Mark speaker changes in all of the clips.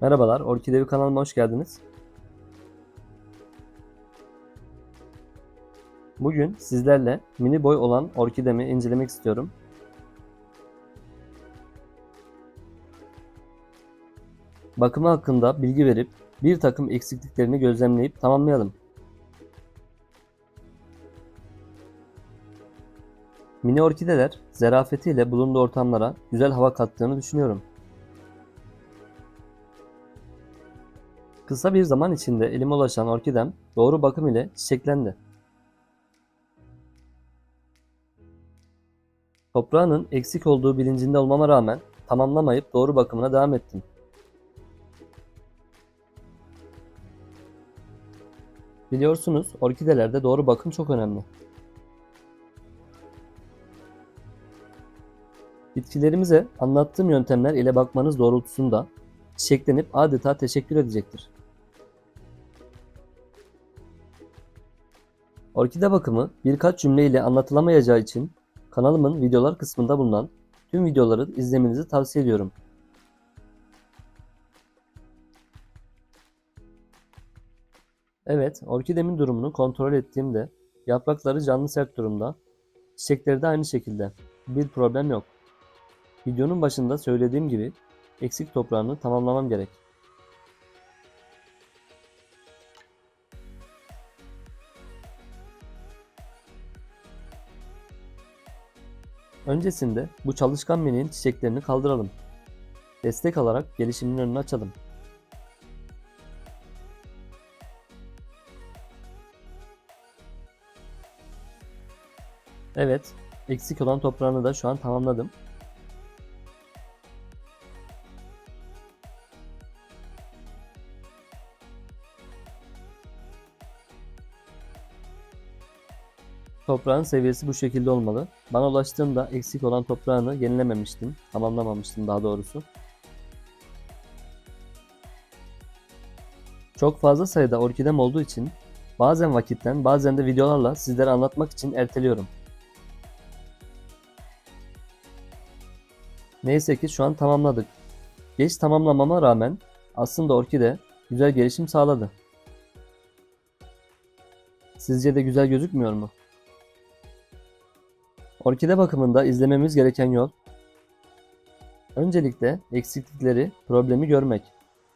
Speaker 1: Merhabalar, Orkidevi kanalıma hoş geldiniz. Bugün sizlerle mini boy olan orkidemi incelemek istiyorum. Bakımı hakkında bilgi verip bir takım eksikliklerini gözlemleyip tamamlayalım. Mini orkideler zerafetiyle bulunduğu ortamlara güzel hava kattığını düşünüyorum. Kısa bir zaman içinde elime ulaşan orkidem doğru bakım ile çiçeklendi. Toprağının eksik olduğu bilincinde olmama rağmen tamamlamayıp doğru bakımına devam ettim. Biliyorsunuz orkidelerde doğru bakım çok önemli. Bitkilerimize anlattığım yöntemler ile bakmanız doğrultusunda çiçeklenip adeta teşekkür edecektir. Orkide bakımı birkaç cümle ile anlatılamayacağı için kanalımın videolar kısmında bulunan tüm videoları izlemenizi tavsiye ediyorum. Evet, orkidemin durumunu kontrol ettiğimde yaprakları canlı sert durumda, çiçekleri de aynı şekilde. Bir problem yok. Videonun başında söylediğim gibi eksik toprağını tamamlamam gerek. Öncesinde bu çalışkan meleğin çiçeklerini kaldıralım. Destek alarak gelişiminin önünü açalım. Evet, eksik olan toprağını da şu an tamamladım. Toprağın seviyesi bu şekilde olmalı. Bana ulaştığında eksik olan toprağını yenilememiştim. Tamamlamamıştım daha doğrusu. Çok fazla sayıda orkidem olduğu için bazen vakitten bazen de videolarla sizlere anlatmak için erteliyorum. Neyse ki şu an tamamladık. Geç tamamlamama rağmen aslında orkide güzel gelişim sağladı. Sizce de güzel gözükmüyor mu? Orkide bakımında izlememiz gereken yol Öncelikle eksiklikleri, problemi görmek.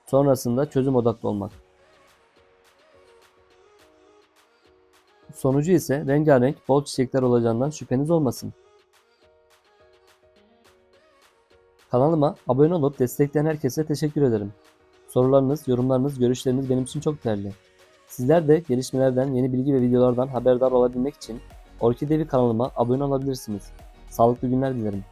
Speaker 1: Sonrasında çözüm odaklı olmak. Sonucu ise rengarenk bol çiçekler olacağından şüpheniz olmasın. Kanalıma abone olup destekleyen herkese teşekkür ederim. Sorularınız, yorumlarınız, görüşleriniz benim için çok değerli. Sizler de gelişmelerden, yeni bilgi ve videolardan haberdar olabilmek için Orkidevi kanalıma abone olabilirsiniz. Sağlıklı günler dilerim.